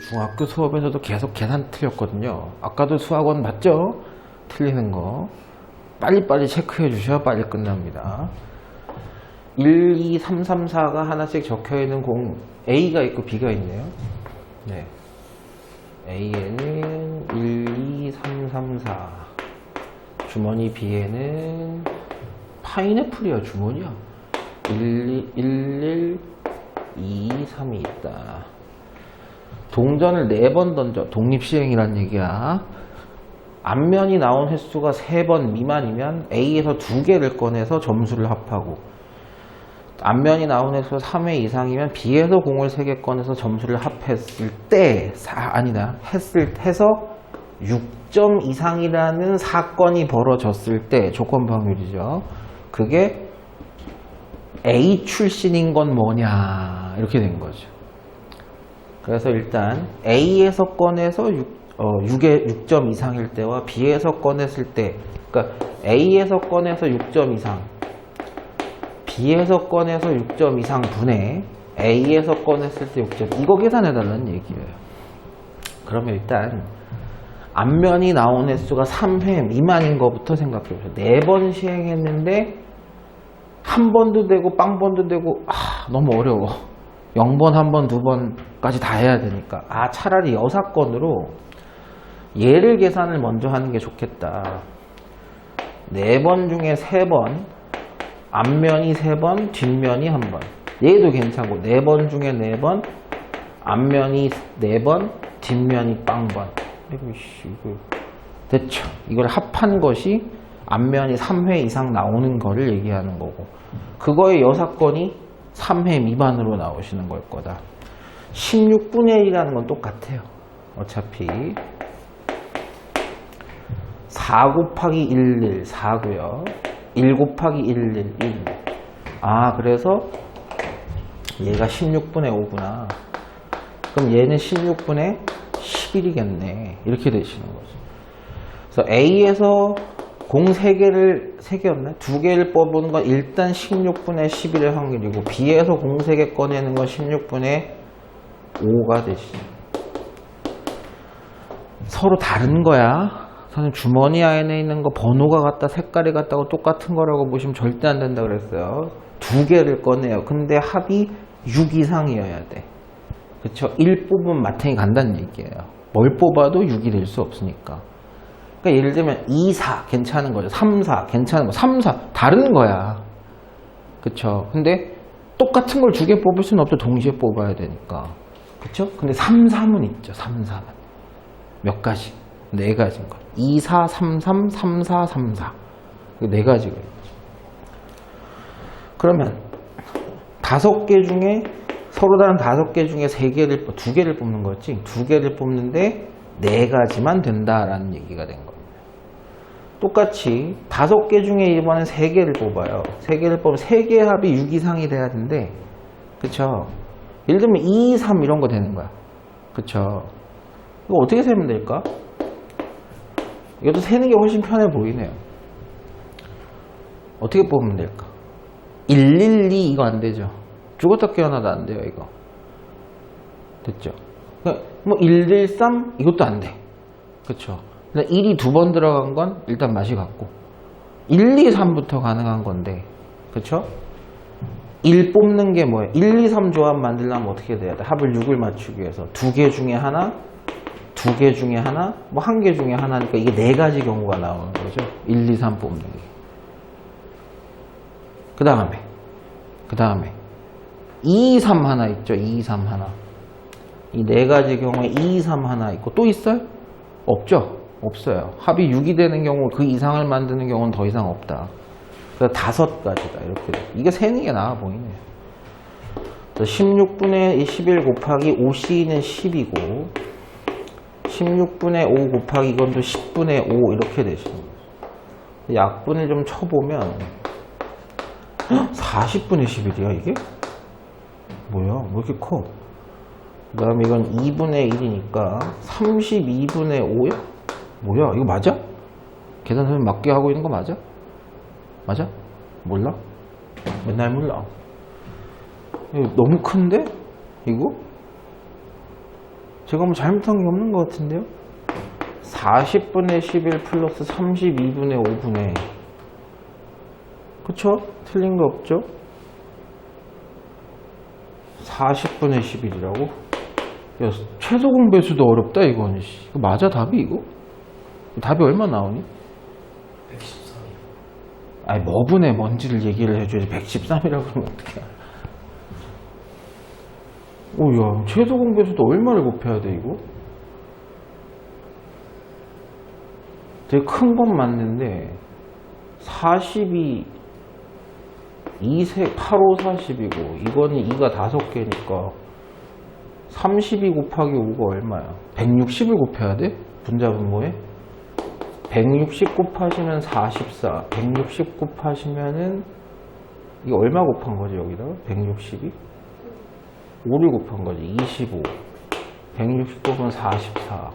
중학교 수업에서도 계속 계산 틀렸거든요. 아까도 수학원 맞죠? 틀리는 거. 빨리빨리 체크해 주셔야 빨리 끝납니다. 1, 2, 3, 3, 4가 하나씩 적혀 있는 공 A가 있고 B가 있네요. 네. A에는 1, 2, 3, 3, 4. 주머니 B에는 파인애플이야, 주머니야. 1, 1, 1, 2, 3이 있다. 동전을 4번 던져. 독립시행이란 얘기야. 앞면이 나온 횟수가 3번 미만이면 A에서 2개를 꺼내서 점수를 합하고 앞면이 나온 횟수가 3회 이상이면 B에서 공을 3개 꺼내서 점수를 합했을 때 사, 아니다. 했을 해서 6점 이상이라는 사건이 벌어졌을 때 조건 방율이죠. 그게 A 출신인 건 뭐냐 이렇게 된 거죠. 그래서 일단 A에서 꺼내서 6, 어, 6에, 6점 이상일 때와 B에서 꺼냈을 때 그러니까 A에서 꺼내서 6점 이상 B에서 꺼내서 6점 이상 분의 A에서 꺼냈을 때 6점 이거 계산해 달라는 얘기예요. 그러면 일단 앞면이 나온 횟수가 3회 미만인 것부터 생각해 보세요. 4번 시행했는데 한 번도 되고 빵 번도 되고 아 너무 어려워 0번 한번두 번까지 다 해야 되니까. 아 차라리 여사건으로 얘를 계산을 먼저 하는 게 좋겠다. 4번 중에 3번 앞면이 3번 뒷면이 1번. 얘도 괜찮고 4번 중에 4번 앞면이 4번 뒷면이 빵번. 이거 씨 이거. 됐죠. 이걸 합한 것이 앞면이 3회 이상 나오는 거를 얘기하는 거고. 그거의 여사건이 3회 미만으로 나오시는 걸 거다. 16분의 1이라는 건 똑같아요. 어차피. 4 곱하기 1, 1, 4고요. 1 곱하기 1, 1, 1. 아 그래서 얘가 16분의 5구나. 그럼 얘는 16분의 11이겠네. 이렇게 되시는 거죠. 그래서 A에서 공 3개를 3개였나? 2개를 뽑는 건 일단 16분의 11의 확률이고 B에서 공 3개 꺼내는 건 16분의 5가 되시죠. 서로 다른 거야. 선생님 주머니 안에 있는 거 번호가 같다, 색깔이 같다고 똑같은 거라고 보시면 절대 안 된다 그랬어요. 두 개를 꺼내요. 근데 합이 6 이상이어야 돼. 그쵸? 1 뽑으면 마탱이 간다는 얘기예요. 뭘 뽑아도 6이 될 수 없으니까. 그러니까 예를 들면 2, 4 괜찮은 거죠. 3, 4 괜찮은 거. 3, 4 다른 거야. 그쵸? 근데 똑같은 걸 두 개 뽑을 수는 없죠. 동시에 뽑아야 되니까. 그쵸? 근데 3, 3은 있죠. 3, 3은. 몇 가지? 네 가지인 거예요. 2, 4, 3, 3, 3, 4, 3, 4. 네 가지가 있죠. 그러면 다섯 개 중에 서로 다른 다섯 개 중에 세 개를 뽑- 두 개를 뽑는 거지. 두 개를 뽑는데 네 가지만 된다라는 얘기가 된 겁니다. 똑같이 다섯 개 중에 이번엔 세 개를 뽑아요. 세 개를 뽑으면 세 개의 합이 6 이상이 돼야 되는데, 그쵸? 예를 들면 2, 3 이런 거 되는 거야. 그쵸? 이거 어떻게 세면 될까? 이것도 세는 게 훨씬 편해 보이네요. 어떻게 뽑으면 될까? 112 이거 안 되죠. 죽었다 깨어나도 안 돼요, 이거. 됐죠? 그러니까 뭐 113 이것도 안 돼. 근데 1이 두 번 들어간 건 일단 맛이 같고 1, 2, 3부터 가능한 건데 그쵸? 1 뽑는 게 뭐예요? 1, 2, 3 조합 만들려면 어떻게 돼야 돼? 합을 6을 맞추기 위해서 두 개 중에 하나 두 개 중에 하나 뭐 한 개 중에 하나니까 이게 네 가지 경우가 나오는 거죠 1, 2, 3 뽑는 게 그 다음에 그 다음에 2, 3 하나 있죠 2, 3 하나 이 네 가지 경우에 2, 3 하나 있고 또 있어요? 없죠? 없어요. 합이 6이 되는 경우 그 이상을 만드는 경우는 더 이상 없다. 그래서 다섯 가지다. 이렇게. 돼. 이게 세는 게 나아 보이네. 16분의 11 곱하기 5c는 10이고 16분의 5 곱하기 이건 또 10분의 5 이렇게 되시는 거죠. 약분을 좀 쳐보면 40분의 11이야 이게? 뭐야? 왜 이렇게 커? 그 다음에 이건 2분의 1이니까 32분의 5야? 뭐야? 이거 맞아? 계산 선생님 맞게 하고 있는 거 맞아? 맞아? 몰라? 맨날 몰라. 너무 큰데? 이거? 제가 뭐 잘못한 게 없는 것 같은데요? 40분의 11 플러스 32분의 5분의 그쵸? 틀린 거 없죠? 40분의 11이라고? 야, 최소 공 배수도 어렵다, 이거는. 씨. 이거 맞아, 답이 이거? 답이 얼마 나오니? 113이요. 아니, 뭐분의 뭔지를 얘기를 해줘야지. 113이라고 그러면 어떡해. 오, 야, 최소 공 배수도 얼마를 곱해야 돼, 이거? 되게 큰 건 맞는데, 42, 2세, 8, 5, 40이고, 이거는 2가 5개니까, 32 곱하기 5가 얼마야? 160을 곱해야 돼? 분자분모에? 160 곱하시면 44, 160 곱하시면은, 이게 얼마 곱한 거지, 여기다가? 162? 5를 곱한 거지, 25. 160 곱하면 44.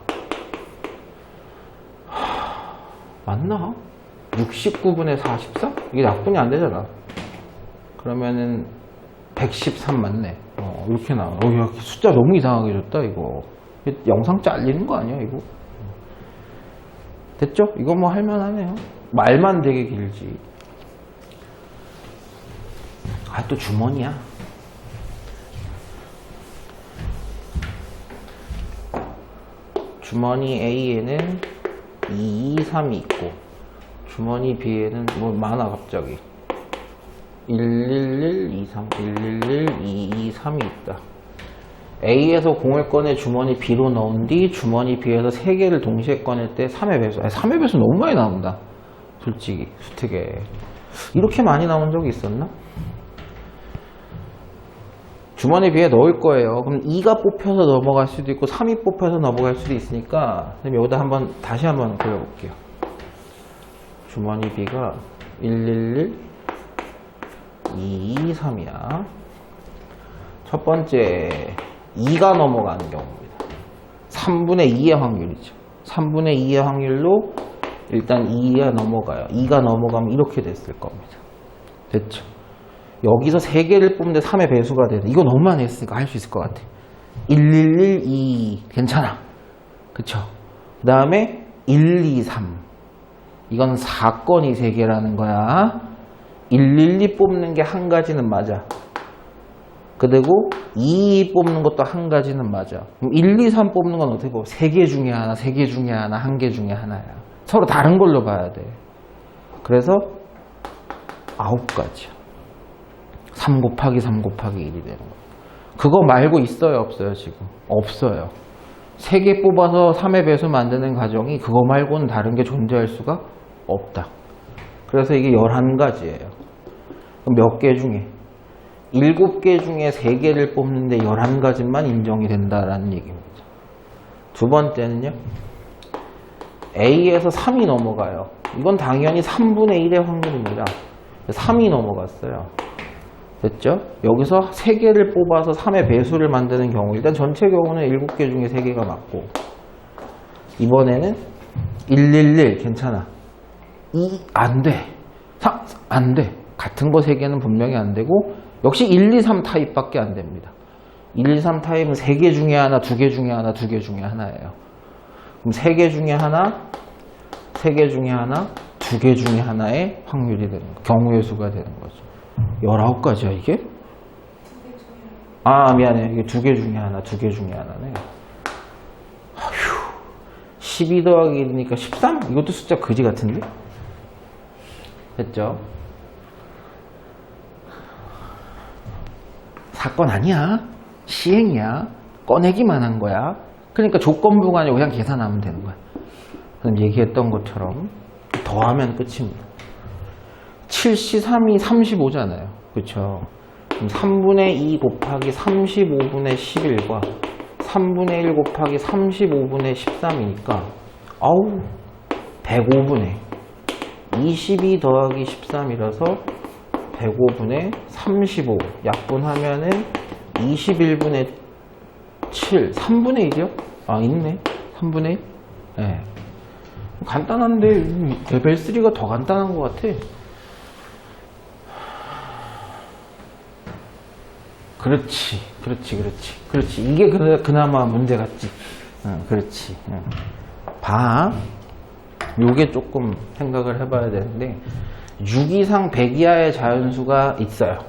하, 맞나? 69분의 44? 이게 약분이 안 되잖아. 그러면은 113 맞네. 어, 이렇게 나와. 어, 야, 숫자 너무 이상하게 줬다, 이거. 영상 잘리는 거 아니야, 이거? 됐죠? 이거 뭐 할만하네요. 말만 되게 길지. 아, 또 주머니야. 주머니 A에는 2, 2, 3이 있고, 주머니 B에는 뭐 많아, 갑자기. 111, 23, 111, 2, 2, 3이 있다. A에서 공을 꺼내 주머니 B로 넣은 뒤 주머니 B에서 3개를 동시에 꺼낼 때 3의 배수. 아니, 3의 배수 너무 많이 나온다. 솔직히, 수특에. 이렇게 많이 나온 적이 있었나? 주머니 B에 넣을 거예요. 그럼 2가 뽑혀서 넘어갈 수도 있고 3이 뽑혀서 넘어갈 수도 있으니까 선생님 여기다 한번 다시 한번 그려볼게요. 주머니 B가 111, 2, 3이야. 첫 번째 2가 넘어가는 경우입니다. 3분의 2의 확률이죠. 3분의 2의 확률로 일단 2가 넘어가요. 2가 넘어가면 이렇게 됐을 겁니다. 됐죠? 여기서 3개를 뽑는데 3의 배수가 되는 이거 너무 많이 했으니까 할 수 있을 것 같아. 1112 괜찮아. 그쵸? 그 다음에 123 이건 사건이 3개라는 거야. 112 뽑는 게 한 가지는 맞아. 그리고 2 뽑는 것도 한 가지는 맞아. 그럼 1, 2, 3 뽑는 건 어떻게 보면 3개 중에 하나, 3개 중에 하나, 1개 중에 하나야. 서로 다른 걸로 봐야 돼. 그래서 9가지야. 3 곱하기 3 곱하기 1이 되는 거야. 그거 말고 있어요, 없어요, 지금? 없어요. 3개 뽑아서 3의 배수 만드는 과정이 그거 말고는 다른 게 존재할 수가 없다. 그래서 이게 11가지예요. 몇 개 중에? 7개 중에 3개를 뽑는데 11가지만 인정이 된다라는 얘기입니다. 두 번째는요. A에서 3이 넘어가요. 이건 당연히 3분의 1의 확률입니다. 3이 넘어갔어요. 됐죠? 여기서 3개를 뽑아서 3의 배수를 만드는 경우 일단 전체 경우는 7개 중에 3개가 맞고 이번에는 111 괜찮아 2 안돼 3 안돼 같은 거 3개는 분명히 안 되고 역시 1, 2, 3 타입밖에 안 됩니다 1, 2, 3 타입은 3개 중에 하나 2개 중에 하나 2개 중에 하나예요 그럼 3개 중에 하나 3개 중에 하나 2개 중에 하나의 확률이 되는 거 경우의 수가 되는 거죠 19가지야 이게? 아 미안해 이게 두 개 중에 하나 두 개 중에 하나네 아휴 12 더하기 1이니까 13? 이것도 숫자 그지 같은데? 됐죠? 사건 아니야. 시행이야. 꺼내기만 한 거야. 그러니까 조건부가 아니고 그냥 계산하면 되는 거야. 그럼 얘기했던 것처럼 더하면 끝입니다. 7시 3이 35잖아요. 그쵸? 그럼 3분의 2 곱하기 35분의 11과 3분의 1 곱하기 35분의 13이니까 아우 105분의 22 더하기 13이라서 105분의 35 약분하면은 21분의 7 3분의 1이요? 아 있네 3분의 1? 네. 간단한데 레벨 3가 더 간단한 것 같아 그렇지, 그렇지, 그렇지, 그렇지. 이게 그, 그나마 문제 같지. 응, 그렇지. 응. 봐. 요게 조금 생각을 해봐야 되는데, 6 이상 100 이하의 자연수가 있어요.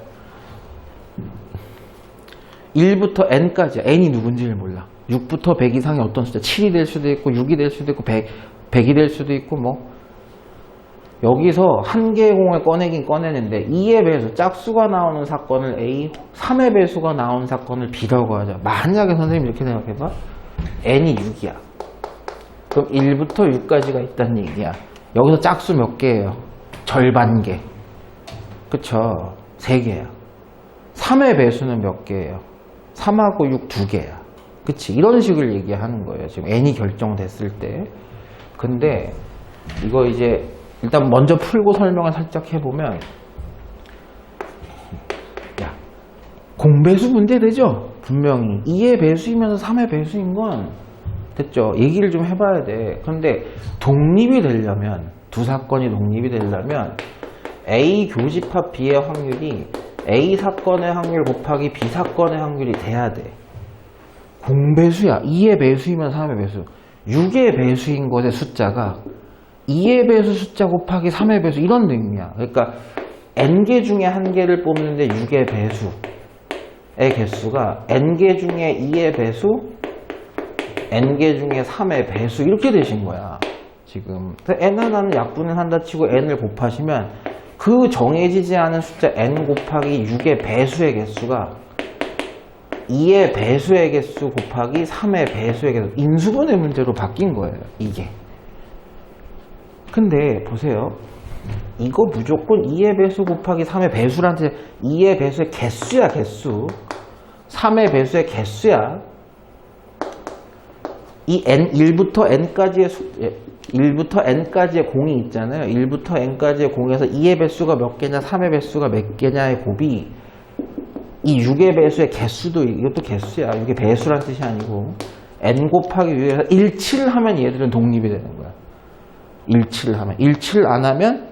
1부터 n까지, n이 누군지를 몰라. 6부터 100 이상의 어떤 숫자, 7이 될 수도 있고, 6이 될 수도 있고, 100, 100이 될 수도 있고, 뭐. 여기서 한 개의 공을 꺼내긴 꺼내는데 2의 배수, 짝수가 나오는 사건을 A, 3의 배수가 나온 사건을 B라고 하자. 만약에 선생님 이렇게 생각해봐. N이 6이야. 그럼 1부터 6까지가 있다는 얘기야. 여기서 짝수 몇 개예요? 절반 개. 그쵸? 3개야. 3의 배수는 몇 개예요? 3하고 6 2개야. 그치? 이런 식을 얘기하는 거예요. 지금 N이 결정됐을 때. 근데 이거 이제 일단 먼저 풀고 설명을 살짝 해보면 야 공배수 문제 되죠? 분명히 2의 배수이면서 3의 배수인 건 됐죠? 얘기를 좀 해봐야 돼 그런데 독립이 되려면 두 사건이 독립이 되려면 A 교집합 B의 확률이 A 사건의 확률 곱하기 B 사건의 확률이 돼야 돼. 공배수야. 2의 배수이면 3의 배수. 6의 배수인 것의 숫자가 2의 배수 숫자 곱하기 3의 배수. 이런 의미야. 그러니까 n개 중에 한 개를 뽑는데 6의 배수의 개수가 n개 중에 2의 배수, n개 중에 3의 배수. 이렇게 되신 거야. 지금 그래서 n 하나는 약분을 한다 치고 n을 곱하시면 그 정해지지 않은 숫자 n 곱하기 6의 배수의 개수가 2의 배수의 개수 곱하기 3의 배수의 개수 인수분해 문제로 바뀐 거예요. 이게. 근데 보세요. 이거 무조건 2의 배수 곱하기 3의 배수라는 뜻 2의 배수의 개수야 개수 3의 배수의 개수야 이 n 1부터 n까지의 수, 1부터 n까지의 공이 있잖아요. 1부터 n까지의 공에서 2의 배수가 몇 개냐 3의 배수가 몇 개냐의 곱이 이 6의 배수의 개수도 이것도 개수야. 이게 배수란 뜻이 아니고. n 곱하기 6에서 1, 하면 얘들은 독립이 되는 거야. 일치를 하면. 일치를 안 하면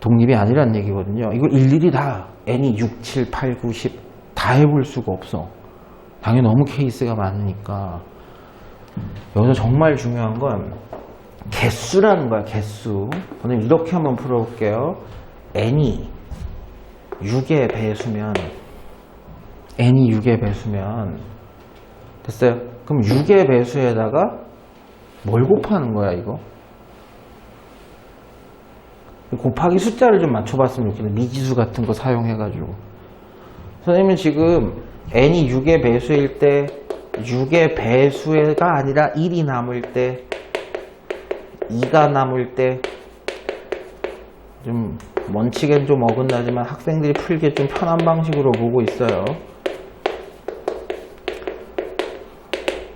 독립이 아니란 얘기거든요. 이걸 일일이 다 n이 6, 7, 8, 9, 10 다 해볼 수가 없어. 당연히 너무 케이스가 많으니까 여기서 정말 중요한 건 개수라는 거야. 개수. 저는 이렇게 한번 풀어볼게요. n이 6의 배수면 n이 6의 배수면 됐어요? 그럼 6의 배수에다가 뭘 곱하는 거야 이거? 곱하기 숫자를 좀 맞춰봤으면 좋겠네. 미지수 같은 거 사용해가지고. 선생님은 지금 n이 6의 배수일 때 6의 배수가 아니라 1이 남을 때 2가 남을 때좀 먼치겐 좀 어긋나지만 학생들이 풀기 좀 편한 방식으로 보고 있어요.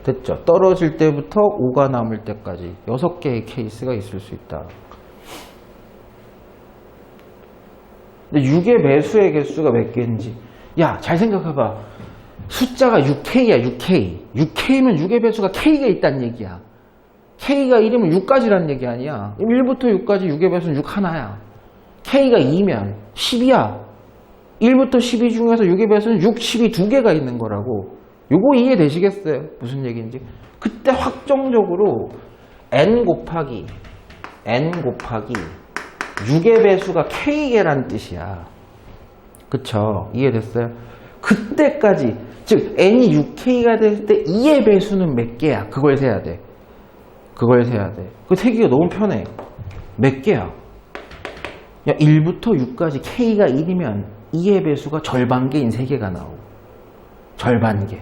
됐죠? 떨어질 때부터 5가 남을 때까지 6개의 케이스가 있을 수 있다. 근데 6의 배수의 개수가 몇 개인지. 야, 잘 생각해봐. 숫자가 6K야, 6K. 6K면 6의 배수가 K가 있다는 얘기야. K가 1이면 6까지라는 얘기 아니야. 1부터 6까지 6의 배수는 6 하나야. K가 2면 10이야. 1부터 12 중에서 6의 배수는 6, 10이 두 개가 있는 거라고. 요거 이해되시겠어요? 무슨 얘기인지. 그때 확정적으로 n 곱하기 n 곱하기 6의 배수가 k개란 뜻이야. 그쵸? 이해됐어요? 그때까지 즉 n이 6k가 될 때 2의 배수는 몇 개야? 그걸 세야 돼. 그걸 세야 돼. 그 세기가 너무 편해. 몇 개야? 야 1부터 6까지 k가 1이면 2의 배수가 절반 개인 3개가 나오고 절반 개.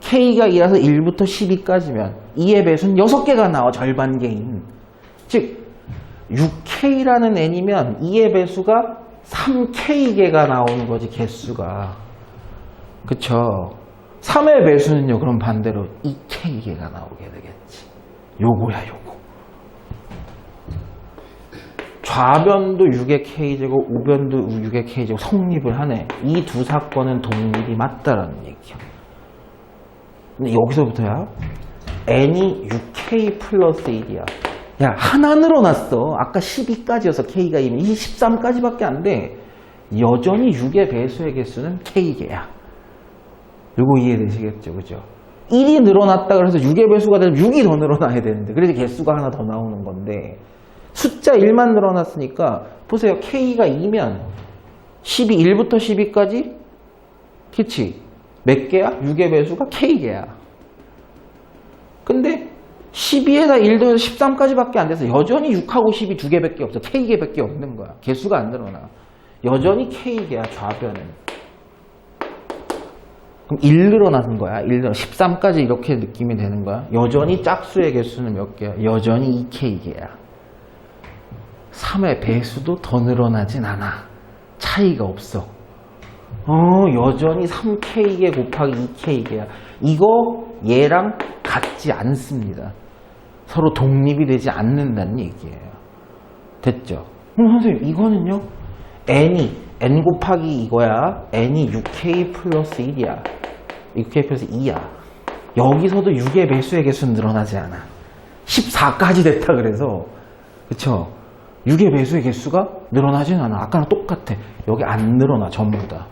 k가 2라서 1부터 12까지면 2의 배수는 6개가 나와 절반 개인. 즉 6K라는 n이면 2의 배수가 3K개가 나오는 거지, 개수가. 그쵸? 3의 배수는요, 그럼 반대로 2K개가 나오게 되겠지. 요거야, 요거. 좌변도 6의 K제곱, 우변도 6의 K제곱 성립을 하네. 이 두 사건은 독립이 맞다라는 얘기야. 근데 여기서부터야, n이 6K 플러스 1이야. 야, 하나 늘어났어. 아까 12까지여서 K가 2면 이 13까지밖에 안 돼. 여전히 6의 배수의 개수는 K개야. 요거 이해되시겠죠? 그죠? 1이 늘어났다 그래서 6의 배수가 되면 6이 더 늘어나야 되는데 그래서 개수가 하나 더 나오는 건데 숫자 1만 늘어났으니까 보세요. K가 2면 12, 1부터 12까지 그치? 몇 개야? 6의 배수가 K개야. 근데 12에다 1 더해서 13까지밖에 안 돼서 여전히 6하고 10이 두 개밖에 없어. K개밖에 없는 거야. 개수가 안 늘어나. 여전히 K개야, 좌변은. 그럼 1 늘어나는 거야. 1 늘어 13까지 이렇게 느낌이 되는 거야. 여전히 짝수의 개수는 몇 개야? 여전히 2K개야. 3의 배수도 더 늘어나진 않아. 차이가 없어. 어, 여전히 3K개 곱하기 2K개야. 이거 얘랑 같지 않습니다. 서로 독립이 되지 않는다는 얘기예요. 됐죠? 그럼 선생님, 이거는요? n이, n 곱하기 이거야. n이 6k 플러스 1이야. 6k 플러스 2야. 여기서도 6의 배수의 개수는 늘어나지 않아. 14까지 됐다 그래서. 그쵸? 6의 배수의 개수가 늘어나진 않아. 아까랑 똑같아. 여기 안 늘어나, 전부 다.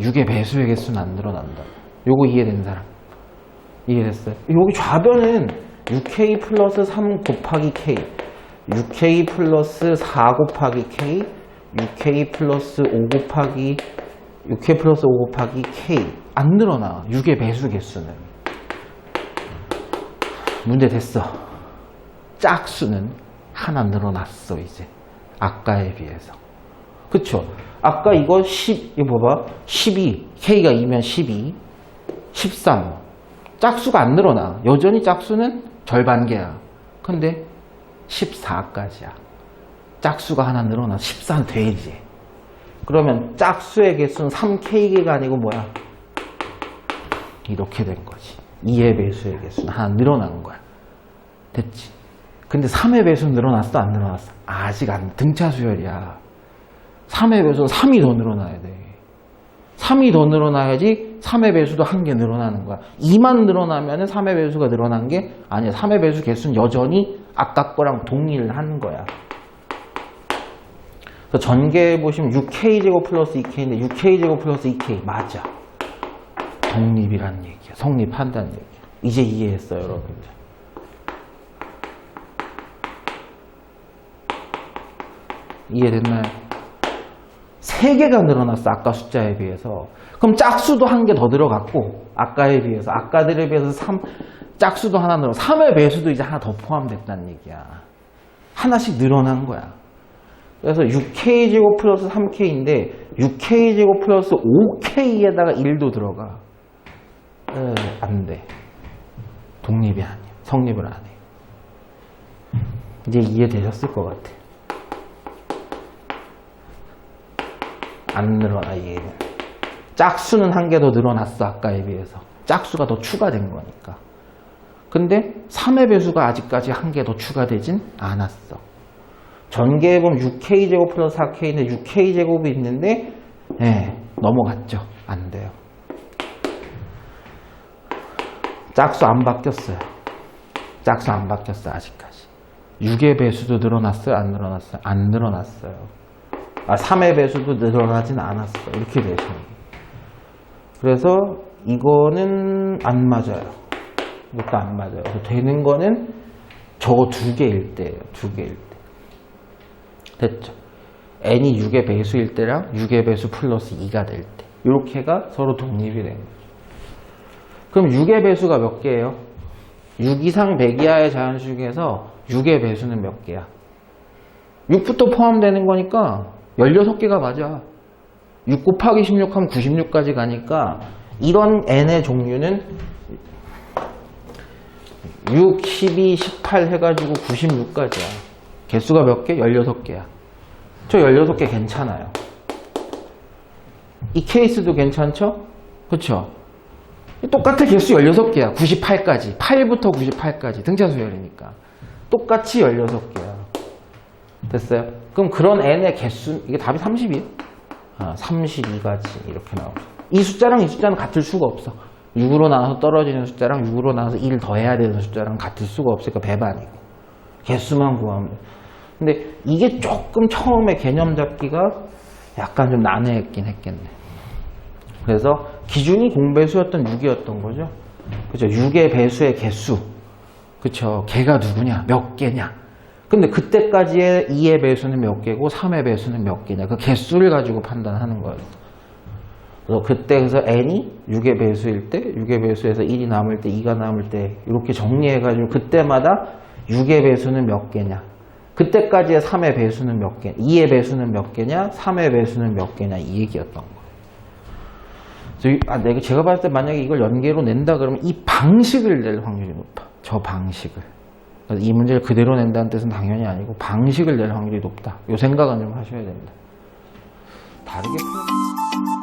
6의 배수의 개수는 안 늘어난다. 요거 이해된 사람? 이해됐어요? 여기 좌변은 6k 플러스 3 곱하기 k, 6k 플러스 4 곱하기 k, 6k 플러스 5 곱하기 6k 플러스 5 곱하기 k. 안 늘어나. 6의 배수 개수는. 문제 됐어. 짝수는 하나 늘어났어 이제. 아까에 비해서. 그쵸? 아까 이거 10 이거 봐봐. 12 k가 2면 12 13 짝수가 안 늘어나. 여전히 짝수는 절반개야. 근데 14까지야 짝수가 하나 늘어나 14는 되지. 그러면 짝수의 개수는 3K개가 아니고 뭐야? 이렇게 된 거지. 2의 배수의 개수는 하나 늘어난 거야. 됐지? 근데 3의 배수는 늘어났어? 안 늘어났어? 아직 안, 등차 수열이야. 3의 배수는 3이 더 늘어나야 돼. 3이 더 늘어나야지 3의 배수도 한 개 늘어나는 거야. 2만 늘어나면 3의 배수가 늘어난 게 아니야. 3의 배수 개수는 여전히 아까 거랑 동일한 거야. 그래서 전개해 보시면 6k제곱 플러스 2k인데 6k제곱 플러스 2k 맞아. 독립이란 얘기야. 성립한다는 얘기야. 이제 이해했어요, 여러분들. 이해됐나요? 3개가 늘어났어, 아까 숫자에 비해서. 그럼 짝수도 한 개 더 들어갔고, 아까에 비해서, 아까들에 비해서 3, 짝수도 하나 늘어, 3의 배수도 이제 하나 더 포함됐다는 얘기야. 하나씩 늘어난 거야. 그래서 6k제곱 플러스 3k인데 6k제곱 플러스 5k에다가 1도 들어가. 에, 안 돼. 독립이 아니야. 성립을 안 해. 이제 이해되셨을 것 같아. 안 늘어나, 얘는. 짝수는 한 개 더 늘어났어, 아까에 비해서. 짝수가 더 추가된 거니까. 근데 3의 배수가 아직까지 한 개 더 추가되진 않았어. 전개해보면 6k제곱 플러스 4k인데 6k제곱이 있는데 예, 넘어갔죠. 안 돼요. 짝수 안 바뀌었어요. 짝수 안 바뀌었어 아직까지. 6의 배수도 늘어났어요? 안 늘어났어요? 안 늘어났어요. 아, 3의 배수도 늘어나진 않았어. 이렇게 되죠. 그래서 이거는 안 맞아요. 이것도 안 맞아요. 되는 거는 저거 두 개일 때예요. 두 개일 때. 됐죠. n이 6의 배수일 때랑 6의 배수 플러스 2가 될 때. 이렇게가 서로 독립이 된 거죠. 그럼 6의 배수가 몇 개예요? 6 이상 100 이하의 자연수 중에서 6의 배수는 몇 개야? 6부터 포함되는 거니까 16개가 맞아. 6 곱하기 16 하면 96까지 가니까 이런 n의 종류는 6, 12, 18 해가지고 96까지야. 개수가 몇 개? 16개야. 저 16개 괜찮아요. 이 케이스도 괜찮죠? 그쵸? 똑같은 개수 16개야. 98까지. 8부터 98까지. 등차 수열이니까. 똑같이 16개야. 됐어요? 그럼 그런 n의 개수, 이게 답이 30이에요? 아, 32가지. 이렇게 나오죠. 이 숫자랑 이 숫자는 같을 수가 없어. 6으로 나눠서 떨어지는 숫자랑 6으로 나눠서 1 더해야 되는 숫자랑 같을 수가 없으니까 배반이고. 개수만 구하면 돼. 근데 이게 조금 처음에 개념 잡기가 약간 좀 난해했긴 했겠네. 그래서 기준이 공배수였던 6이었던 거죠. 그죠? 6의 배수의 개수. 그쵸? 개가 누구냐? 몇 개냐? 근데 그때까지의 2의 배수는 몇 개고 3의 배수는 몇 개냐? 그 개수를 가지고 판단하는 거예요. 그래서 그때 그래서 n이 6의 배수일 때, 6의 배수에서 1이 남을 때, 2가 남을 때 이렇게 정리해가지고 그때마다 6의 배수는 몇 개냐? 그때까지의 3의 배수는 몇 개? 2의 배수는 몇 개냐? 3의 배수는 몇 개냐? 이 얘기였던 거예요. 아, 내가 제가 봤을 때 만약에 이걸 연계로 낸다 그러면 이 방식을 낼 확률이 높아. 저 방식을. 이 문제를 그대로 낸다는 뜻은 당연히 아니고 방식을 낼 확률이 높다. 이 생각은 좀 하셔야 됩니다. 다르게 표현.